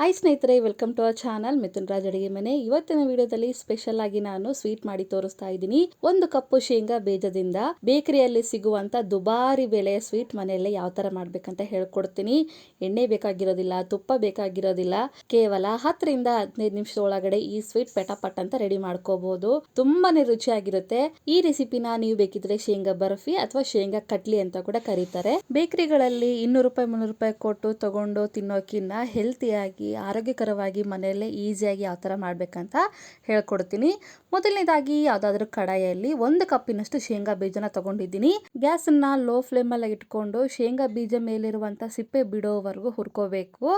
Hi ಸ್ನೇಹಿತರೆ welcome to our channel Mithun Raj ಅಡಿಗೆ ಮನೆ. ಇವತ್ತಿನ ವಿಡಿಯೋದಲ್ಲಿ ಸ್ಪೆಷಲ್ ಆಗಿ ನಾನು ಸ್ವೀಟ್ ಮಾಡಿ ತೋರಿಸ್ತಾ ಇದ್ದೀನಿ. ಒಂದು ಕಪ್ಪು ಶೇಂಗಾ ಬೀಜದಿಂದ ಬೇಕರಿಯಲ್ಲಿ ಸಿಗುವಂತ ದುಬಾರಿ ಬೆಲೆಯ ಸ್ವೀಟ್ ಮನೆಯಲ್ಲೇ ಯಾವ ತರ ಮಾಡ್ಬೇಕಂತ ಹೇಳ್ಕೊಡ್ತೀನಿ. ಎಣ್ಣೆ ಬೇಕಾಗಿರೋದಿಲ್ಲ, ತುಪ್ಪ ಬೇಕಾಗಿರೋದಿಲ್ಲ. ಕೇವಲ ಹತ್ತರಿಂದ ಹದಿನೈದು ನಿಮಿಷದ ಒಳಗಡೆ ಈ ಸ್ವೀಟ್ ಪೆಟಾಪಟ್ ಅಂತ ರೆಡಿ ಮಾಡ್ಕೋಬಹುದು ತುಂಬಾನೇ ರುಚಿಯಾಗಿರುತ್ತೆ. ಈ ರೆಸಿಪಿನ ನೀವು ಬೇಕಿದ್ರೆ ಶೇಂಗಾ ಬರ್ಫಿ ಅಥವಾ ಶೇಂಗಾ ಕಟ್ಲಿ ಅಂತ ಕೂಡ ಕರೀತಾರೆ. ಬೇಕರಿಗಳಲ್ಲಿ ಇನ್ನೂರು ರೂಪಾಯಿ, ಮುನ್ನೂರು ರೂಪಾಯಿ ಕೊಟ್ಟು ತಗೊಂಡು ತಿನ್ನೋಕಿನ್ನ ಹೆಲ್ತಿಯಾಗಿ ಆರೋಗ್ಯಕರವಾಗಿ ಮನೆಯಲ್ಲೇ ಈಸಿಯಾಗಿ ಯಾವ ಥರ ಮಾಡಬೇಕಂತ ಹೇಳ್ಕೊಡ್ತೀನಿ. ಮೊದಲನೇದಾಗಿ ಯಾವುದಾದ್ರೂ ಕಡಾಯಲ್ಲಿ ಒಂದು ಕಪ್ಪಿನಷ್ಟು ಶೇಂಗಾ ಬೀಜನ ತಗೊಂಡಿದ್ದೀನಿ. ಗ್ಯಾಸನ್ನ ಲೋ ಫ್ಲೇಮಲ್ಲಿ ಇಟ್ಕೊಂಡು ಶೇಂಗಾ ಬೀಜ ಮೇಲಿರುವಂಥ ಸಿಪ್ಪೆ ಬಿಡೋವರೆಗೂ ಹುರ್ಕೋಬೇಕು.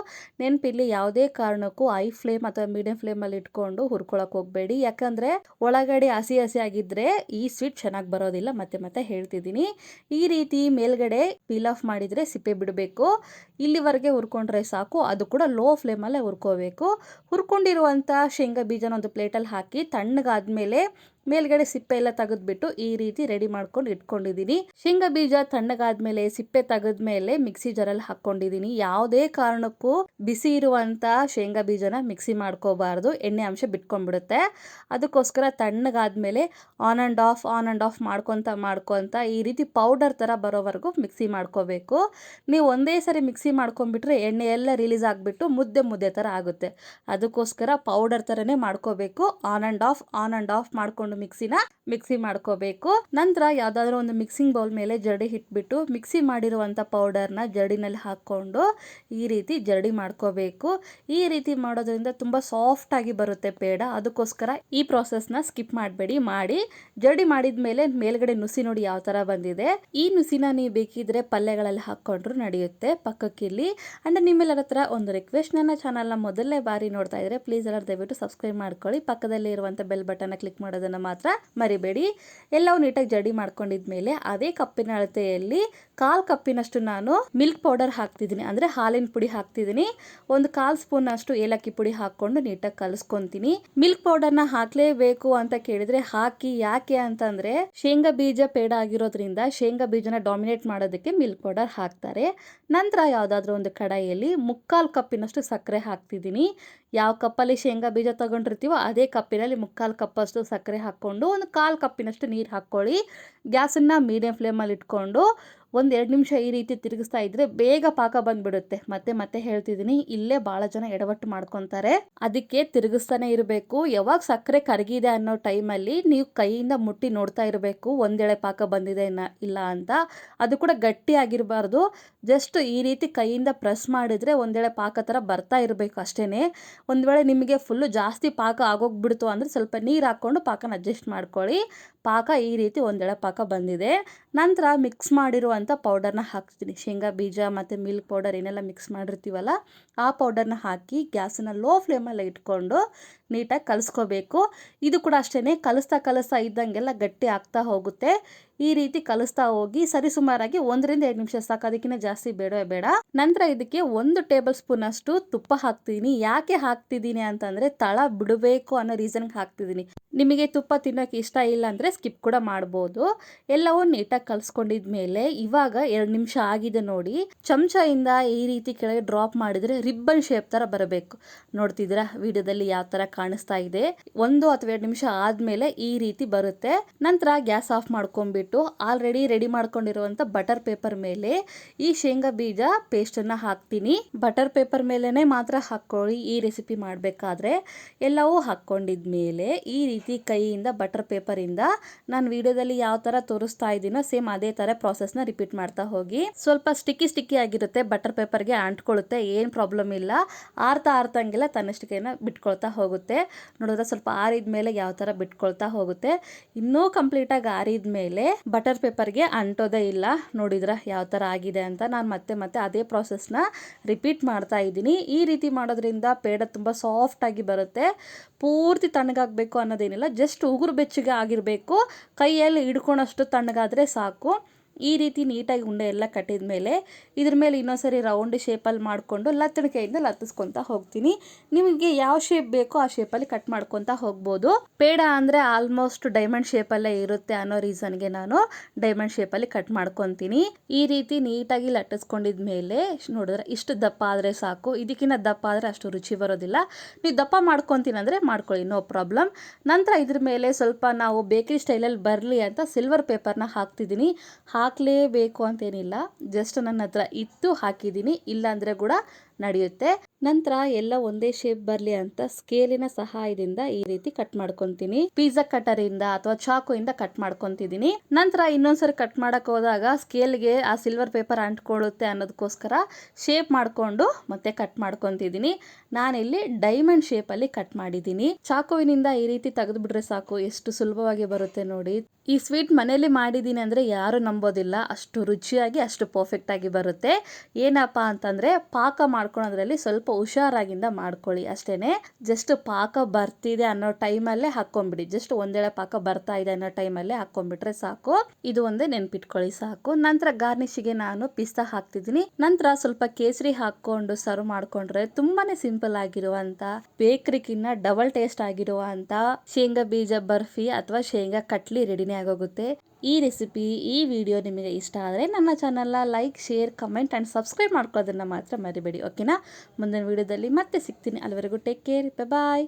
ನೆನಪಿಲ್ಲಿ ಯಾವುದೇ ಕಾರಣಕ್ಕೂ ಐ ಫ್ಲೇಮ್ ಅಥವಾ ಮೀಡಿಯಂ ಫ್ಲೇಮಲ್ಲಿ ಇಟ್ಕೊಂಡು ಹುರ್ಕೊಳಕ್ಕೆ ಹೋಗಬೇಡಿ. ಯಾಕಂದರೆ ಒಳಗಡೆ ಹಸಿ ಹಸಿ ಆಗಿದ್ರೆ ಈ ಸ್ವೀಟ್ ಚೆನ್ನಾಗಿ ಬರೋದಿಲ್ಲ. ಮತ್ತೆ ಮತ್ತೆ ಹೇಳ್ತಿದ್ದೀನಿ. ಈ ರೀತಿ ಮೇಲ್ಗಡೆ ಪೀಲ್ ಆಫ್ ಮಾಡಿದರೆ ಸಿಪ್ಪೆ ಬಿಡಬೇಕು. ಇಲ್ಲಿವರೆಗೆ ಹುರ್ಕೊಂಡ್ರೆ ಸಾಕು. ಅದು ಕೂಡ ಲೋ ಫ್ಲೇಮಲ್ಲೇ ಹುರ್ಕೋಬೇಕು. ಹುರ್ಕೊಂಡಿರುವಂಥ ಶೇಂಗಾ ಬೀಜನ ಒಂದು ಪ್ಲೇಟಲ್ಲಿ ಹಾಕಿ ತಣ್ಣಗಾದ್ಮೇಲೆ ಮೇಲ್ಗಡೆ ಸಿಪ್ಪೆ ಎಲ್ಲ ತೆಗೆದ್ಬಿಟ್ಟು ಈ ರೀತಿ ರೆಡಿ ಮಾಡ್ಕೊಂಡು ಇಟ್ಕೊಂಡಿದ್ದೀನಿ. ಶೇಂಗಾ ಬೀಜ ತಣ್ಣಗಾದ್ಮೇಲೆ ಸಿಪ್ಪೆ ತೆಗೆದ್ಮೇಲೆ ಮಿಕ್ಸಿ ಜರಲ್ಲಿ ಹಾಕೊಂಡಿದ್ದೀನಿ ಯಾವುದೇ ಕಾರಣಕ್ಕೂ ಬಿಸಿ ಇರುವಂತ ಶೇಂಗಾ ಬೀಜನ ಮಿಕ್ಸಿ ಮಾಡ್ಕೋಬಾರ್ದು. ಎಣ್ಣೆ ಅಂಶ ಬಿಟ್ಕೊಂಡ್ಬಿಡುತ್ತೆ. ಅದಕ್ಕೋಸ್ಕರ ತಣ್ಣಗಾದ್ಮೇಲೆ on and off on and off ಮಾಡ್ಕೊತ ಮಾಡ್ಕೊತ ಈ ರೀತಿ ಪೌಡರ್ ಥರ ಬರೋವರೆಗೂ ಮಿಕ್ಸಿ ಮಾಡ್ಕೋಬೇಕು. ನೀವು ಒಂದೇ ಸರಿ ಮಿಕ್ಸಿ ಮಾಡ್ಕೊಂಡ್ಬಿಟ್ರೆ ಎಣ್ಣೆ ಎಲ್ಲ ರಿಲೀಸ್ ಆಗಿಬಿಟ್ಟು ಮುದ್ದೆ ಮುದ್ದೆ ಥರ ಆಗುತ್ತೆ. ಅದಕ್ಕೋಸ್ಕರ ಪೌಡರ್ ಥರನೇ ಮಾಡ್ಕೋಬೇಕು. On and off on and off ಮಾಡ್ಕೊಂಡು ಮಿಕ್ಸಿನ ಮಿಕ್ಸಿ ಮಾಡ್ಕೋಬೇಕು. ನಂತರ ಯಾವ್ದಾದ್ರು ಒಂದು ಮಿಕ್ಸಿಂಗ್ ಬೌಲ್ ಮೇಲೆ ಜರಡಿ ಇಟ್ಬಿಟ್ಟು ಮಿಕ್ಸಿ ಮಾಡಿರುವಂಥ ಪೌಡರ್ನ ಜರಡಿನಲ್ಲಿ ಹಾಕ್ಕೊಂಡು ಈ ರೀತಿ ಜರಡಿ ಮಾಡ್ಕೋಬೇಕು. ಈ ರೀತಿ ಮಾಡೋದ್ರಿಂದ ತುಂಬ ಸಾಫ್ಟ್ ಆಗಿ ಬರುತ್ತೆ ಪೇಡ. ಅದಕ್ಕೋಸ್ಕರ ಈ ಪ್ರಾಸೆಸ್ನ ಸ್ಕಿಪ್ ಮಾಡಬೇಡಿ. ಮಾಡಿ ಜರಡಿ ಮಾಡಿದ ಮೇಲೆ ಮೇಲ್ಗಡೆ ನುಸಿ ನೋಡಿ ಯಾವ ತರ ಬಂದಿದೆ. ಈ ನುಸಿನ ನೀವು ಬೇಕಿದ್ರೆ ಪಲ್ಯಗಳಲ್ಲಿ ಹಾಕೊಂಡ್ರು ನಡೆಯುತ್ತೆ. ಪಕ್ಕಕ್ಕಿಲ್ಲಿ ಅಂಡ್ ನಿಮ್ಮೆಲ್ಲರ ಹತ್ರ ಒಂದು ರಿಕ್ವೆಸ್ಟ್, ನನ್ನ ಚಾನಲ್ನ ಮೊದಲನೇ ಬಾರಿ ನೋಡ್ತಾ ಇದ್ರೆ ಪ್ಲೀಸ್ ಎಲ್ಲರೂ ದಯವಿಟ್ಟು ಸಬ್ಸ್ಕ್ರೈಬ್ ಮಾಡ್ಕೊಳ್ಳಿ. ಪಕ್ಕದಲ್ಲಿ ಇರುವಂಥ ಬೆಲ್ ಬಟನ್ನ ಕ್ಲಿಕ್ ಮಾಡೋದನ್ನ ಮಾತ್ರ ಮರಿಬೇಡಿ. ಎಲ್ಲವೂ ನೀಟಾಗಿ ಜಡಿ ಮಾಡ್ಕೊಂಡಿದ್ಮೇಲೆ ಅದೇ ಕಪ್ಪಿನ ಅಳತೆಯಲ್ಲಿ ಕಾಲ್ ಕಪ್ಪಿನಷ್ಟು ನಾನು ಮಿಲ್ಕ್ ಪೌಡರ್ ಹಾಕ್ತಿದ್ದೀನಿ. ಅಂದರೆ ಹಾಲಿನ ಪುಡಿ ಹಾಕ್ತಿದ್ದೀನಿ. ಒಂದು ಕಾಲ್ ಸ್ಪೂನ್ ಅಷ್ಟು ಏಲಕ್ಕಿ ಪುಡಿ ಹಾಕ್ಕೊಂಡು ನೀಟಾಗಿ ಕಲಿಸ್ಕೊಂತೀನಿ. ಮಿಲ್ಕ್ ಪೌಡರ್ನ ಹಾಕ್ಲೇಬೇಕು ಅಂತ ಕೇಳಿದ್ರೆ ಹಾಕಿ ಯಾಕೆ ಅಂತಂದ್ರೆ ಶೇಂಗಾ ಬೀಜ ಪೇಡ ಆಗಿರೋದ್ರಿಂದ ಶೇಂಗಾ ಬೀಜನ ಡಾಮಿನೇಟ್ ಮಾಡೋದಕ್ಕೆ ಮಿಲ್ಕ್ ಪೌಡರ್ ಹಾಕ್ತಾರೆ. ನಂತರ ಯಾವುದಾದ್ರೂ ಒಂದು ಕಡಾಯಿಯಲ್ಲಿ ಮುಕ್ಕಾಲು ಕಪ್ಪಿನಷ್ಟು ಸಕ್ಕರೆ ಹಾಕ್ತಿದ್ದೀನಿ. ಯಾವ ಕಪ್ಪಲ್ಲಿ ಶೇಂಗಾ ಬೀಜ ತಗೊಂಡಿರ್ತೀವೋ ಅದೇ ಕಪ್ಪಿನಲ್ಲಿ ಮುಕ್ಕಾಲು ಕಪ್ಪಷ್ಟು ಸಕ್ಕರೆ ಹಾಕ್ಕೊಂಡು ಒಂದು ಕಾಲು ಕಪ್ಪಿನಷ್ಟು ನೀರು ಹಾಕ್ಕೊಳ್ಳಿ. ಗ್ಯಾಸನ್ನು ಮೀಡಿಯಂ ಫ್ಲೇಮಲ್ಲಿ ಇಟ್ಕೊಂಡು ಒಂದು ಎರಡು ನಿಮಿಷ ಈ ರೀತಿ ತಿರುಗಿಸ್ತಾ ಇದ್ರೆ ಬೇಗ ಪಾಕ ಬಂದ್ಬಿಡುತ್ತೆ. ಮತ್ತೆ ಮತ್ತೆ ಹೇಳ್ತಿದ್ದೀನಿ, ಇಲ್ಲೇ ಭಾಳ ಜನ ಎಡವಟ್ಟು ಮಾಡ್ಕೊತಾರೆ. ಅದಕ್ಕೆ ತಿರುಗಿಸ್ತಾನೆ ಇರಬೇಕು. ಯಾವಾಗ ಸಕ್ಕರೆ ಕರಗಿದೆ ಅನ್ನೋ ಟೈಮಲ್ಲಿ ನೀವು ಕೈಯಿಂದ ಮುಟ್ಟಿ ನೋಡ್ತಾ ಇರಬೇಕು, ಒಂದೆಳೆ ಪಾಕ ಬಂದಿದೆ ಇಲ್ಲ ಅಂತ. ಅದು ಕೂಡ ಗಟ್ಟಿ ಆಗಿರಬಾರ್ದು. ಜಸ್ಟ್ ಈ ರೀತಿ ಕೈಯಿಂದ ಪ್ರೆಸ್ ಮಾಡಿದರೆ ಒಂದೆಳೆ ಪಾಕ ಥರ ಬರ್ತಾ ಇರಬೇಕು ಅಷ್ಟೇ ಒಂದು ವೇಳೆ ನಿಮಗೆ ಫುಲ್ಲು ಜಾಸ್ತಿ ಪಾಕ ಆಗೋಗ್ಬಿಡ್ತು ಅಂದರೆ ಸ್ವಲ್ಪ ನೀರು ಹಾಕ್ಕೊಂಡು ಪಾಕನ ಅಡ್ಜಸ್ಟ್ ಮಾಡ್ಕೊಳ್ಳಿ. ಪಾಕ ಈ ರೀತಿ ಒಂದೆಳೆ ಪಾಕ ಬಂದಿದೆ. ನಂತರ ಮಿಕ್ಸ್ ಮಾಡಿರುವಂಥ ಪೌಡರ್ನ ಹಾಕ್ತೀನಿ. ಶೇಂಗಾ ಬೀಜ ಮತ್ತು ಮಿಲ್ಕ್ ಪೌಡರ್ ಏನೆಲ್ಲ ಮಿಕ್ಸ್ ಮಾಡಿರ್ತೀವಲ್ಲ, ಆ ಪೌಡರ್ನ ಹಾಕಿ ಗ್ಯಾಸನ್ನು ಲೋ ಫ್ಲೇಮಲ್ಲಿ ಇಟ್ಕೊಂಡು ನೀಟಾಗಿ ಕಲಿಸ್ಕೋಬೇಕು. ಇದು ಕೂಡ ಅಷ್ಟೇ ಕಲಿಸ್ತಾ ಕಲಿಸ್ತಾ ಇದ್ದಂಗೆಲ್ಲ ಗಟ್ಟಿ ಆಗ್ತಾ ಹೋಗುತ್ತೆ. ಈ ರೀತಿ ಕಲಿಸ್ತಾ ಹೋಗಿ ಸರಿಸುಮಾರಾಗಿ ಒಂದರಿಂದ ಎರಡು ನಿಮಿಷ ಸಾಕು ಅದಕ್ಕಿಂತ ಜಾಸ್ತಿ ಬೇಡವೇ ಬೇಡ. ನಂತರ ಇದಕ್ಕೆ ಒಂದು ಟೇಬಲ್ ಸ್ಪೂನ್ ಅಷ್ಟು ತುಪ್ಪ ಹಾಕ್ತಿದ್ದೀನಿ ಯಾಕೆ ಹಾಕ್ತಿದ್ದೀನಿ ಅಂತಂದ್ರೆ ತಳ ಬಿಡಬೇಕು ಅನ್ನೋ ರೀಸನ್ಗೆ ಹಾಕ್ತಿದ್ದೀನಿ. ನಿಮಗೆ ತುಪ್ಪ ತಿನ್ನೋಕೆ ಇಷ್ಟ ಇಲ್ಲ ಅಂದರೆ ಸ್ಕಿಪ್ ಕೂಡ ಮಾಡ್ಬೋದು. ಎಲ್ಲವೂ ನೀಟಾಗಿ ಕಲಿಸ್ಕೊಂಡಿದ್ಮೇಲೆ ಇವಾಗ ಎರಡು ನಿಮಿಷ ಆಗಿದೆ ನೋಡಿ. ಚಮಚದಿಂದ ಈ ರೀತಿ ಕೆಳಗೆ ಡ್ರಾಪ್ ಮಾಡಿದ್ರೆ ರಿಬ್ಬನ್ ಶೇಪ್ ತರ ಬರಬೇಕು. ನೋಡ್ತಿದ್ದೀರಾ? ವಿಡಿಯೋದಲ್ಲಿ ಯಾವ ತರ ಕಾಣಿಸ್ತಾ ಇದೆ. ಒಂದು ಅಥವಾ ಎರಡು ನಿಮಿಷ ಆದ್ಮೇಲೆ ಈ ರೀತಿ ಬರುತ್ತೆ. ನಂತರ ಗ್ಯಾಸ್ ಆಫ್ ಮಾಡ್ಕೊಂಡ್ಬಿಟ್ಟು ಆಲ್ರೆಡಿ ರೆಡಿ ಮಾಡ್ಕೊಂಡಿರುವಂತ ಬಟರ್ ಪೇಪರ್ ಮೇಲೆ ಈ ಶೇಂಗಾ ಬೀಜ ಪೇಸ್ಟ್ ಅನ್ನ ಹಾಕ್ತೀನಿ. ಬಟರ್ ಪೇಪರ್ ಮೇಲೆನೆ ಮಾತ್ರ ಹಾಕೊಳ್ಳಿ ಈ ರೆಸಿಪಿ ಮಾಡಬೇಕಾದ್ರೆ ಎಲ್ಲವೂ ಹಾಕೊಂಡಿದ್ಮೇಲೆ ಈ ರೀತಿ ಕೈಯಿಂದ ಬಟರ್ ಪೇಪರ್ ಇಂದ ನಾನು ವಿಡಿಯೋದಲ್ಲಿ ಯಾವ ತರ ತೋರಿಸ್ತಾ ಇದ್ದೀನೋ ಸೇಮ್ ಅದೇ ತರ ಪ್ರಾಸೆಸ್ನ ರಿಪೀಟ್ ಮಾಡ್ತಾ ಹೋಗಿ. ಸ್ವಲ್ಪ ಸ್ಟಿಕ್ಕಿ ಸ್ಟಿಕ್ಕಿ ಆಗಿರುತ್ತೆ. ಬಟರ್ ಪೇಪರ್ಗೆ ಅಂಟ್ಕೊಳ್ಳುತ್ತೆ. ಏನು ಪ್ರಾಬ್ಲಮ್ ಇಲ್ಲ. ಆರ್ತಾ ಆರ್ತಂಗೆಲ್ಲ ತನ್ನಷ್ಟಕ್ಕೇನ ಬಿಟ್ಕೊಳ್ತಾ ಹೋಗುತ್ತೆ. ನೋಡಿದ್ರೆ ಸ್ವಲ್ಪ ಆರಿದ ಮೇಲೆ ಯಾವ ಥರ ಬಿಟ್ಕೊಳ್ತಾ ಹೋಗುತ್ತೆ. ಇನ್ನೂ ಕಂಪ್ಲೀಟಾಗಿ ಆರಿದ ಮೇಲೆ ಬಟರ್ ಪೇಪರ್ಗೆ ಅಂಟೋದೇ ಇಲ್ಲ. ನೋಡಿದ್ರ ಯಾವ ಥರ ಆಗಿದೆ ಅಂತ ನಾನು ಮತ್ತೆ ಮತ್ತೆ ಅದೇ ಪ್ರಾಸೆಸ್ನ ರಿಪೀಟ್ ಮಾಡ್ತಾ ಇದ್ದೀನಿ. ಈ ರೀತಿ ಮಾಡೋದ್ರಿಂದ ಪೇಡ ತುಂಬ ಸಾಫ್ಟ್ ಆಗಿ ಬರುತ್ತೆ. ಪೂರ್ತಿ ತಣ್ಣಗಾಗಬೇಕು ಅನ್ನೋದೇನಿಲ್ಲ ಜಸ್ಟ್ ಉಗುರು ಬೆಚ್ಚಗೆ ಆಗಿರಬೇಕು. ಕೈಯಲ್ಲಿ ಹಿಡ್ಕೊಳಷ್ಟು ತಣ್ಣಗಾದರೆ ಸಾಕು. ಈ ರೀತಿ ನೀಟಾಗಿ ಉಂಡೆ ಎಲ್ಲ ಕಟ್ಟಿದ ಮೇಲೆ ಇದ್ರ ಮೇಲೆ ಇನ್ನೊಂದ್ಸರಿ ರೌಂಡ್ ಶೇಪಲ್ಲಿ ಮಾಡಿಕೊಂಡು ಲತ್ತಣಿಕೆಯಿಂದ ಲತ್ತಿಸ್ಕೊತಾ ಹೋಗ್ತೀನಿ. ನಿಮಗೆ ಯಾವ ಶೇಪ್ ಬೇಕೋ ಆ ಶೇಪಲ್ಲಿ ಕಟ್ ಮಾಡ್ಕೊತಾ ಹೋಗ್ಬೋದು. ಪೇಡ ಅಂದರೆ ಆಲ್ಮೋಸ್ಟ್ ಡೈಮಂಡ್ ಶೇಪಲ್ಲೇ ಇರುತ್ತೆ ಅನ್ನೋ ರೀಸನ್ಗೆ ನಾನು ಡೈಮಂಡ್ ಶೇಪಲ್ಲಿ ಕಟ್ ಮಾಡ್ಕೊತೀನಿ. ಈ ರೀತಿ ನೀಟಾಗಿ ಲಟ್ಟಿಸ್ಕೊಂಡಿದ ಮೇಲೆ ನೋಡಿದ್ರೆ ಇಷ್ಟು ದಪ್ಪ ಆದರೆ ಸಾಕು. ಇದಕ್ಕಿಂತ ದಪ್ಪ ಆದರೆ ಅಷ್ಟು ರುಚಿ ಬರೋದಿಲ್ಲ. ನೀವು ದಪ್ಪ ಮಾಡ್ಕೊತೀನಿ ಅಂದರೆ ಮಾಡ್ಕೊಳ್ಳಿ ನೋ ಪ್ರಾಬ್ಲಮ್ ನಂತರ ಇದ್ರ ಮೇಲೆ ಸ್ವಲ್ಪ ನಾವು ಬೇಕರಿ ಸ್ಟೈಲಲ್ಲಿ ಬರಲಿ ಅಂತ ಸಿಲ್ವರ್ ಪೇಪರ್ನ ಹಾಕ್ತಿದ್ದೀನಿ. ಹಾಕಲೇಬೇಕು ಅಂತೇನಿಲ್ಲ. ಜಸ್ಟ್ ನನ್ನ ಹತ್ರ ಇತ್ತು ಹಾಕಿದ್ದೀನಿ. ಇಲ್ಲಾಂದರೆ ಕೂಡ ನಡೆಯುತ್ತೆ. ನಂತರ ಎಲ್ಲ ಒಂದೇ ಶೇಪ್ ಬರಲಿ ಅಂತ ಸ್ಕೇಲಿನ ಸಹಾಯದಿಂದ ಈ ರೀತಿ ಕಟ್ ಮಾಡ್ಕೊಂತೀನಿ. ಪಿಜ್ಜಾ ಕಟರ್ ಇಂದ ಅಥವಾ ಚಾಕು ಇಂದ ಕಟ್ ಮಾಡ್ಕೊಂತಿದ್ದೀನಿ. ನಂತರ ಇನ್ನೊಂದ್ಸರಿ ಕಟ್ ಮಾಡಕ್ ಹೋದಾಗ ಸ್ಕೇಲ್ಗೆ ಆ ಸಿಲ್ವರ್ ಪೇಪರ್ ಅಂಟ್ಕೊಳ್ಳುತ್ತೆ ಅನ್ನೋದಕ್ಕೋಸ್ಕರ ಶೇಪ್ ಮಾಡ್ಕೊಂಡು ಮತ್ತೆ ಕಟ್ ಮಾಡ್ಕೊಂತಿದ್ದೀನಿ. ನಾನಿಲ್ಲಿ ಡೈಮಂಡ್ ಶೇಪ್ ಅಲ್ಲಿ ಕಟ್ ಮಾಡಿದ್ದೀನಿ. ಚಾಕುವಿನಿಂದ ಈ ರೀತಿ ತೆಗೆದು ಬಿಟ್ರೆ ಸಾಕು, ಎಷ್ಟು ಸುಲಭವಾಗಿ ಬರುತ್ತೆ ನೋಡಿ. ಈ ಸ್ವೀಟ್ ಮನೇಲಿ ಮಾಡಿದ್ದೀನಿ ಅಂದ್ರೆ ಯಾರು ನಂಬೋದಿಲ್ಲ. ಅಷ್ಟು ರುಚಿಯಾಗಿ, ಅಷ್ಟು ಪರ್ಫೆಕ್ಟ್ ಆಗಿ ಬರುತ್ತೆ. ಏನಪ್ಪ ಅಂತಂದ್ರೆ ಪಾಕ ಮಾಡ್ಕೊಳೋದ್ರಲ್ಲಿ ಸ್ವಲ್ಪ ಹುಷಾರಾಗಿಂದ ಮಾಡ್ಕೊಳ್ಳಿ ಅಷ್ಟೇ ಜಸ್ಟ್ ಪಾಕ ಬರ್ತಿದೆ ಅನ್ನೋ ಟೈಮಲ್ಲೇ ಹಾಕ್ಕೊಂಬಿಡಿ. ಜಸ್ಟ್ ಒಂದೇಳೆ ಪಾಕ ಬರ್ತಾ ಇದೆ ಅನ್ನೋ ಟೈಮಲ್ಲೇ ಹಾಕ್ಕೊಂಡ್ಬಿಟ್ರೆ ಸಾಕು. ಇದು ಒಂದೇ ನೆನ್ಪಿಟ್ಕೊಳ್ಳಿ ಸಾಕು. ನಂತರ ಗಾರ್ನಿಶಿಗೆ ನಾನು ಪಿಸ್ತಾ ಹಾಕ್ತಿದ್ದೀನಿ. ನಂತರ ಸ್ವಲ್ಪ ಕೇಸರಿ ಹಾಕೊಂಡು ಸರ್ವ್ ಮಾಡ್ಕೊಂಡ್ರೆ ತುಂಬಾನೇ ಸಿಂಪಲ್ ಆಗಿರುವಂತ ಬೇಕ್ರಿಗಿನ್ನ ಡಬಲ್ ಟೇಸ್ಟ್ ಆಗಿರುವಂತ ಶೇಂಗಾ ಬೀಜ ಬರ್ಫಿ ಅಥವಾ ಶೇಂಗಾ ಕಟ್ಲಿ ರೆಡಿನೇ ಆಗೋಗುತ್ತೆ. ಈ ರೆಸಿಪಿ, ಈ ವಿಡಿಯೋ ನಿಮಗೆ ಇಷ್ಟ ಆದರೆ ನನ್ನ ಚಾನಲ್ನ like, share, comment and subscribe ಮಾಡ್ಕೊಳ್ಳೋದನ್ನು ಮಾತ್ರ ಮರಿಬೇಡಿ ಓಕೆನಾ? ಮುಂದಿನ ವಿಡಿಯೋದಲ್ಲಿ ಮತ್ತೆ ಸಿಗ್ತೀನಿ. ಅಲ್ಲಿವರೆಗೂ ಟೇಕ್ ಕೇರ್ ಬಾಯ್